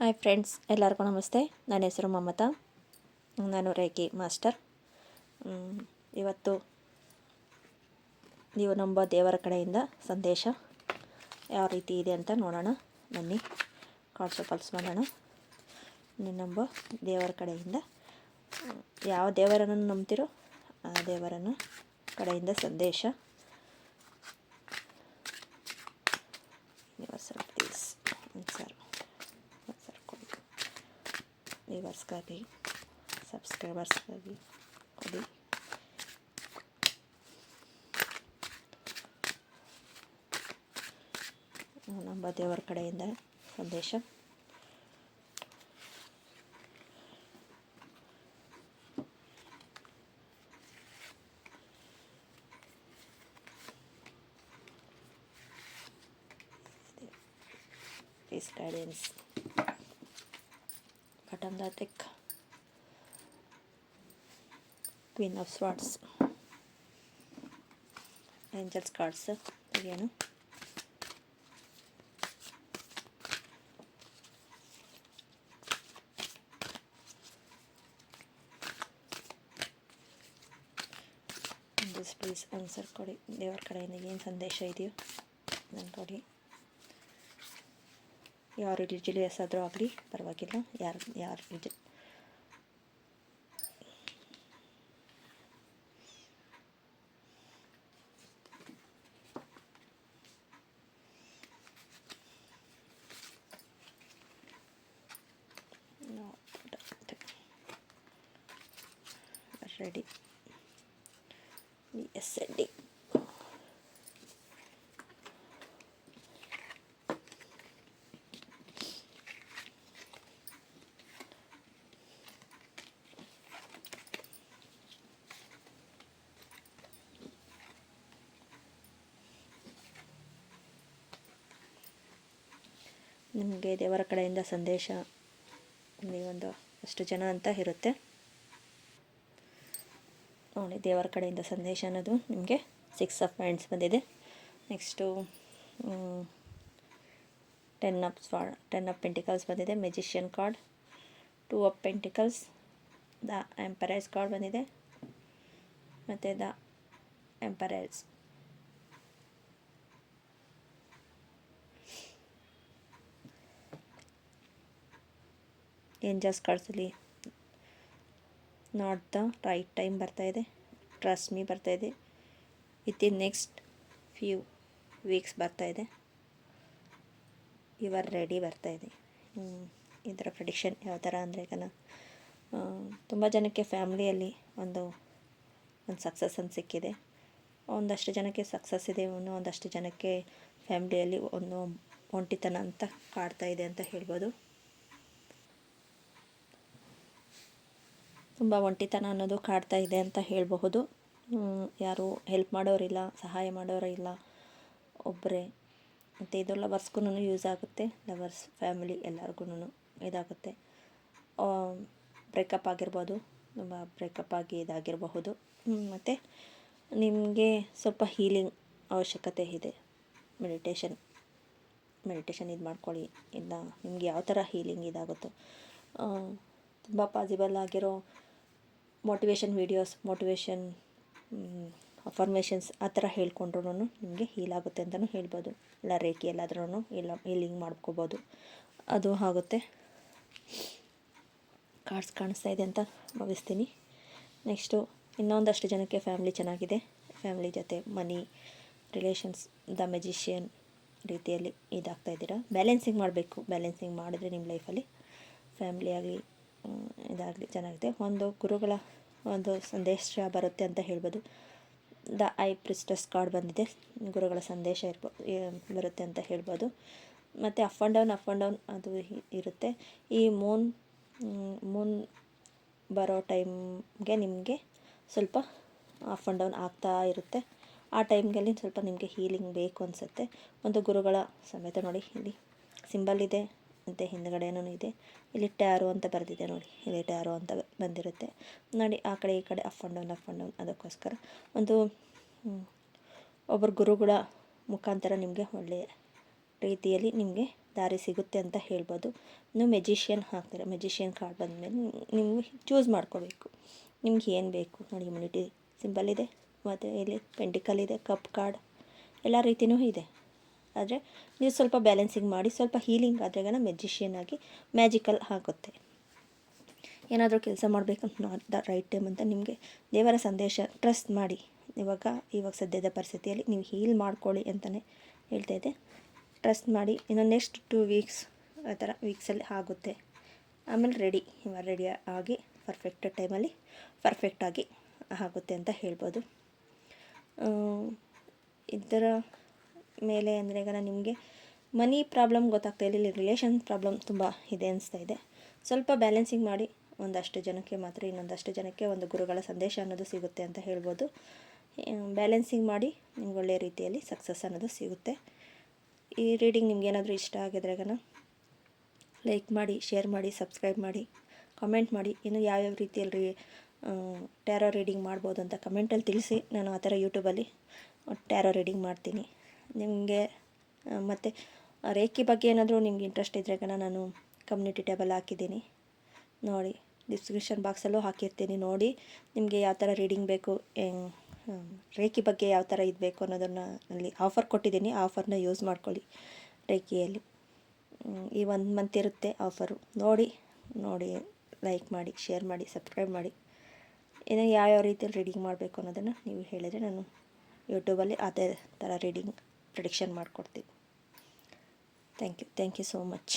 Hi friends, ಎಲ್ಲರಿಗೂ ನಮಸ್ತೆ. ನನ್ನ ಹೆಸರು ಮಮತಾ. ನಾನು ರೇಖಿ ಮಾಸ್ಟರ್. ಇವತ್ತು ನೀವು ನಂಬೋ ದೇವರ ಕಡೆಯಿಂದ ಸಂದೇಶ ಯಾವ ರೀತಿ ಇದೆ ಅಂತ ನೋಡೋಣ. ಬನ್ನಿ ಕಾಟ್ಸ ಪಲ್ಸ್ ಮಾಡೋಣ. ನೀವು ನಂಬೋ ದೇವರ ಕಡೆಯಿಂದ, ಯಾವ ದೇವರನ್ನು ನಂಬ್ತಿರೋ ಆ ದೇವರನ್ನು ಕಡೆಯಿಂದ ಸಂದೇಶ ಯೂನಿವರ್ಸಲ್ ಪ್ಲೀಸ್ ಆನ್ಸರ್ ಆನ್ಸರ್ ಕೊಡಿ ವ್ಯೂವರ್ಸ್ಗಾಗಿ ಸಬ್ಸ್ಕ್ರೈಬರ್ಸ್ಗಾಗಿ ಕೊಡಿ ನಮ್ಮ ದೇವರ ಕಡೆಯಿಂದ ಸಂದೇಶ Please guidance. Deck. Queen of Swords. Angels cards ತೆಗೆಯೋಣ ಪ್ಲೀಸ್ ಆನ್ಸರ್ ಕೊಡಿ ದೇವರ ಕಡೆಯಿಂದ ಏನು ಸಂದೇಶ ಇದೆಯೋ ನಾನು ಕೊಡಿ ಯಾವ ರಿಲಿಜಿಯಸ್ ಆದರೂ ಆಗಲಿ ಪರವಾಗಿಲ್ಲ ಯಾರು ಯಾರು ರಿಜಿ ರೆಡಿ ಎಸ್ ಡಿ ನಿಮಗೆ ದೇವರ ಕಡೆಯಿಂದ ಸಂದೇಶ ಒಂದು ಅಷ್ಟು ಜನ ಅಂತ ಇರುತ್ತೆ. ನೋಡಿ, ದೇವರ ಕಡೆಯಿಂದ ಸಂದೇಶ ಅನ್ನೋದು ನಿಮಗೆ ಸಿಕ್ಸ್ ಆಫ್ ಪಾಯಿಂಟ್ಸ್ ಬಂದಿದೆ. ನೆಕ್ಸ್ಟು ಟೆನ್ ಆಫ್ ಸ್ವಾ ಟೆನ್ ಆಫ್ ಪೆಂಟಿಕಲ್ಸ್ ಬಂದಿದೆ. Magician card two of pentacles the empress card ಬಂದಿದೆ. ಮತ್ತು ದ ಎಂಪರೈಸ್ ಏಂಜಲ್ಸ್ ಕಳಿಸಲಿ. ನಾಟ್ ದ ರೈಟ್ ಟೈಮ್ ಬರ್ತಾಯಿದೆ ಟ್ರಸ್ಟ್ ಮೀ ಬರ್ತಾಯಿದೆ ಇನ್ ನೆಕ್ಸ್ಟ್ ಫ್ಯೂ ವೀಕ್ಸ್ ಬರ್ತಾಯಿದೆ ಇವರ್ ರೆಡಿ ಬರ್ತಾಯಿದೆ ಇದರ ಪ್ರೆಡಿಕ್ಷನ್ ಯಾವ ಥರ ಅಂದರೆ ಈಗ ತುಂಬ ಜನಕ್ಕೆ ಫ್ಯಾಮಿಲಿಯಲ್ಲಿ ಒಂದು ಒಂದು ಸಕ್ಸಸ್ ಅಂತ ಸಿಕ್ಕಿದೆ. ಒಂದಷ್ಟು ಜನಕ್ಕೆ ಸಕ್ಸಸ್ ಇದೆ ಇವನು ಒಂದಷ್ಟು ಜನಕ್ಕೆ ಫ್ಯಾಮಿಲಿಯಲ್ಲಿ ಒಂದು ಒಂಟಿತನ ಅಂತ ಕಾಡ್ತಾ ಇದೆ ಅಂತ ಹೇಳ್ಬೋದು. ತುಂಬ ಒಂಟಿತನ ಅನ್ನೋದು ಕಾಡ್ತಾ ಇದೆ ಅಂತ ಹೇಳಬಹುದು. ಯಾರು ಹೆಲ್ಪ್ ಮಾಡೋರಿಲ್ಲ, ಸಹಾಯ ಮಾಡೋರಿಲ್ಲ ಒಬ್ಬರೇ ಮತ್ತು ಇದು ಲವರ್ಸ್ಗೂ ಯೂಸ್ ಆಗುತ್ತೆ. ಲವರ್ಸ್ ಫ್ಯಾಮಿಲಿ ಎಲ್ಲರಿಗೂ ಇದಾಗುತ್ತೆ. ಬ್ರೇಕಪ್ ಆಗಿರ್ಬೋದು, ತುಂಬ ಬ್ರೇಕಪ್ ಆಗಿ ಇದಾಗಿರಬಹುದು. ಮತ್ತು ನಿಮಗೆ ಸ್ವಲ್ಪ ಹೀಲಿಂಗ್ ಅವಶ್ಯಕತೆ ಇದೆ. ಮೆಡಿಟೇಷನ್ ಮೆಡಿಟೇಷನ್ ಇದು ಮಾಡ್ಕೊಳ್ಳಿ. ಇಲ್ಲ ನಿಮ್ಗೆ ಯಾವ ಥರ ಹೀಲಿಂಗ್ ಇದಾಗುತ್ತೋ ತುಂಬ ಪಾಸಿಬಲ್ ಆಗಿರೋ ಮೋಟಿವೇಶನ್ ವೀಡಿಯೋಸ್ ಮೋಟಿವೇಶನ್ ಅಫರ್ಮೇಷನ್ಸ್ ಆ ಥರ ಹೇಳ್ಕೊಂಡ್ರೂ ನಿಮಗೆ ಹೀಲ್ ಆಗುತ್ತೆ ಅಂತಲೂ ಹೇಳ್ಬೋದು. ಇಲ್ಲ ರೇಖಿ ಎಲ್ಲಾದ್ರೂ ಇಲ್ಲ ಹೀಲಿಂಗ್ ಮಾಡ್ಕೋಬೋದು. ಅದು ಆಗುತ್ತೆ. ಕಾರ್ಡ್ಸ್ ಕಾಣಿಸ್ತಾ ಇದೆ ಅಂತ ಭಾವಿಸ್ತೀನಿ. ನೆಕ್ಸ್ಟು ಇನ್ನೊಂದಷ್ಟು ಜನಕ್ಕೆ ಫ್ಯಾಮ್ಲಿ ಚೆನ್ನಾಗಿದೆ. ಫ್ಯಾಮ್ಲಿ ಜೊತೆ ಮನಿ ರಿಲೇಷನ್ಸ್ ದ ಮೆಜಿಷಿಯನ್ ರೀತಿಯಲ್ಲಿ ಇದಾಗ್ತಾ ಇದ್ದೀರಾ? ಬ್ಯಾಲೆನ್ಸಿಂಗ್ ಮಾಡಬೇಕು. ಬ್ಯಾಲೆನ್ಸಿಂಗ್ ಮಾಡಿದ್ರೆ ನಿಮ್ಮ ಲೈಫಲ್ಲಿ ಫ್ಯಾಮಿಲಿಯಾಗಿ ಇದಾಗಲಿ ಚೆನ್ನಾಗಿದೆ ಒಂದು ಗುರುಗಳ ಒಂದು ಸಂದೇಶ ಬರುತ್ತೆ ಅಂತ ಹೇಳ್ಬೋದು. ದ ಐ ಪ್ರಿಸ್ಟಸ್ ಕಾರ್ಡ್ ಬಂದಿದೆ. ಗುರುಗಳ ಸಂದೇಶ ಇರ್ಬೋ ಬರುತ್ತೆ ಅಂತ ಹೇಳ್ಬೋದು. ಮತ್ತು up and down, up and down ಅದು ಇರುತ್ತೆ. ಈ ಮೂನ್ ಮೂನ್ ಬರೋ ಟೈಮ್ಗೆ ನಿಮಗೆ ಸ್ವಲ್ಪ ಅಪ್ ಆ್ಯಂಡ್ ಡೌನ್ ಆಗ್ತಾ ಇರುತ್ತೆ. ಆ ಟೈಮ್ಗೆ ಸ್ವಲ್ಪ ನಿಮಗೆ ಹೀಲಿಂಗ್ ಬೇಕು ಅನಿಸುತ್ತೆ. ಒಂದು ಗುರುಗಳ ಸಮೇತ ನೋಡಿ, ಇಲ್ಲಿ ಸಿಂಬಲ್ ಇದೆ. ಮತ್ತು ಹಿಂದ್ಗಡೆನೂ ಇದೆ. ಇಲ್ಲಿ ಟ್ಯಾರೋ ಅಂತ ಬರೆದಿದೆ ನೋಡಿ. ಇಲ್ಲಿ ಟ್ಯಾರೋ ಅಂತ ಬಂದಿರುತ್ತೆ. ನೋಡಿ, ಆ ಕಡೆ ಈ ಕಡೆ up and down, up and down ಅದಕ್ಕೋಸ್ಕರ ಒಂದು ಒಬ್ಬರು ಗುರುಗಳ ಮುಖಾಂತರ ನಿಮಗೆ ಒಳ್ಳೆಯ ರೀತಿಯಲ್ಲಿ ನಿಮಗೆ ದಾರಿ ಸಿಗುತ್ತೆ ಅಂತ ಹೇಳ್ಬೋದು. ಇನ್ನು ಮೆಜಿಷಿಯನ್ ಹಾಕ್ತಾರೆ ಮೆಜಿಷಿಯನ್ ಕಾರ್ಡ್ ಬಂದಮೇಲೆ ನೀವು ಚೂಸ್ ಮಾಡ್ಕೋಬೇಕು. ನಿಮ್ಗೆ ಏನು ಬೇಕು? ನೋಡಿ ಇಮ್ಯುನಿಟಿ ಸಿಂಬಲ್ ಇದೆ. ಮತ್ತು ಇಲ್ಲಿ ಪೆಂಟಿಕಲ್ ಇದೆ ಕಪ್ ಕಾರ್ಡ್ ಎಲ್ಲ ರೀತಿಯೂ ಇದೆ. ಆದರೆ ನೀವು ಸ್ವಲ್ಪ ಬ್ಯಾಲೆನ್ಸಿಂಗ್ ಮಾಡಿ ಸ್ವಲ್ಪ ಹೀಲಿಂಗ್ ಆದ್ರೆಗನ ಮೆಜಿಷಿಯನ್ ಆಗಿ ಮ್ಯಾಜಿಕಲ್ ಆಗುತ್ತೆ. ಏನಾದರೂ ಕೆಲಸ ಮಾಡಬೇಕಂತ ನಾಟ್ ದ ರೈಟ್ ಟೈಮ್ ಅಂತ ನಿಮಗೆ ದೇವರ ಸಂದೇಶ ಟ್ರಸ್ಟ್ ಮಾಡಿ. ಇವಾಗ ಇವಾಗ ಸದ್ಯದ ಪರಿಸ್ಥಿತಿಯಲ್ಲಿ ನೀವು ಹೀಲ್ ಮಾಡ್ಕೊಳ್ಳಿ ಅಂತಲೇ ಹೇಳ್ತಾ ಇದೆ ಟ್ರಸ್ಟ್ ಮಾಡಿ ಇನ್ನು ನೆಕ್ಸ್ಟ್ ಟೂ ವೀಕ್ಸ್ ಆ ಥರ ವೀಕ್ಸಲ್ಲಿ ಆಗುತ್ತೆ. ಆಮೇಲೆ ರೆಡಿ ಇವಾಗ ರೆಡಿ ಆಗಿ ಪರ್ಫೆಕ್ಟ್ ಟೈಮಲ್ಲಿ ಪರ್ಫೆಕ್ಟಾಗಿ ಆಗುತ್ತೆ ಅಂತ ಹೇಳ್ಬೋದು. ಈ ಇದರ ಮೇಲೆ ಅಂದರೆ ಈಗ ನಿಮಗೆ ಮನಿ ಪ್ರಾಬ್ಲಮ್ ಗೊತ್ತಾಗ್ತಾ ಇಲ್ಲ, ಇಲ್ಲಿ ರಿಲೇಷನ್ ಪ್ರಾಬ್ಲಮ್ ತುಂಬ ಇದೆ ಅನಿಸ್ತಾ ಇದೆ. ಸ್ವಲ್ಪ ಬ್ಯಾಲೆನ್ಸಿಂಗ್ ಮಾಡಿ ಒಂದಷ್ಟು ಜನಕ್ಕೆ ಮಾತ್ರ, ಇನ್ನೊಂದಷ್ಟು ಜನಕ್ಕೆ ಒಂದು ಗುರುಗಳ ಸಂದೇಶ ಅನ್ನೋದು ಸಿಗುತ್ತೆ ಅಂತ ಹೇಳ್ಬೋದು. ಬ್ಯಾಲೆನ್ಸಿಂಗ್ ಮಾಡಿ ನಿಮ್ಗೆ ಒಳ್ಳೆಯ ರೀತಿಯಲ್ಲಿ ಸಕ್ಸಸ್ ಅನ್ನೋದು ಸಿಗುತ್ತೆ. ಈ ರೀಡಿಂಗ್ ನಿಮ್ಗೆ ಏನಾದರೂ ಇಷ್ಟ ಆಗಿದ್ರೆಗನ ಲೈಕ್ ಮಾಡಿ ಶೇರ್ ಮಾಡಿ ಸಬ್ಸ್ಕ್ರೈಬ್ ಮಾಡಿ ಕಮೆಂಟ್ ಮಾಡಿ, ಇನ್ನು ಯಾವ್ಯಾವ ರೀತಿಯಲ್ಲಿ ಟ್ಯಾರೋ ರೀಡಿಂಗ್ ಮಾಡ್ಬೋದು ಅಂತ ಕಮೆಂಟಲ್ಲಿ ತಿಳಿಸಿ. ನಾನು ಆ ಥರ ಯೂಟ್ಯೂಬಲ್ಲಿ ಟ್ಯಾರೋ ರೀಡಿಂಗ್ ಮಾಡ್ತೀನಿ. ನಿಮಗೆ ಮತ್ತು ರೇಖಿ ಬಗ್ಗೆ ಏನಾದರೂ ನಿಮ್ಗೆ ಇಂಟ್ರೆಸ್ಟ್ ಇದ್ದರೆ ನಾನು ಕಮ್ಯುನಿಟಿ ಟೇಬಲ್ ಹಾಕಿದ್ದೀನಿ. ನೋಡಿ ಡಿಸ್ಕ್ರಿಪ್ಷನ್ ಬಾಕ್ಸಲ್ಲೂ ಹಾಕಿರ್ತೀನಿ. ನೋಡಿ, ನಿಮಗೆ ಯಾವ ಥರ ರೀಡಿಂಗ್ ಬೇಕು ರೇಖಿ ಬಗ್ಗೆ ಯಾವ ಥರ ಇದು ಬೇಕು ಅನ್ನೋದನ್ನು ಅಲ್ಲಿ ಆಫರ್ ಕೊಟ್ಟಿದ್ದೀನಿ. ಆಫರ್ನ ಯೂಸ್ ಮಾಡ್ಕೊಳ್ಳಿ ರೇಖಿಯಲ್ಲಿ. ಈ ಒಂದು ಮಂತ್ ಇರುತ್ತೆ ಆಫರು ನೋಡಿ ನೋಡಿ ಲೈಕ್ ಮಾಡಿ ಶೇರ್ ಮಾಡಿ ಸಬ್ಸ್ಕ್ರೈಬ್ ಮಾಡಿ. ಇನ್ನು ಯಾವ್ಯಾವ ರೀತಿಯಲ್ಲಿ ರೀಡಿಂಗ್ ಮಾಡಬೇಕು ಅನ್ನೋದನ್ನು ನೀವು ಹೇಳಿದರೆ ನಾನು ಯೂಟ್ಯೂಬಲ್ಲಿ ಅದೇ ಥರ ರೀಡಿಂಗ್ ಪ್ರಿಡಿಕ್ಷನ್ ಮಾಡಿಕೊಡ್ತೀವಿ. Thank you thank you so much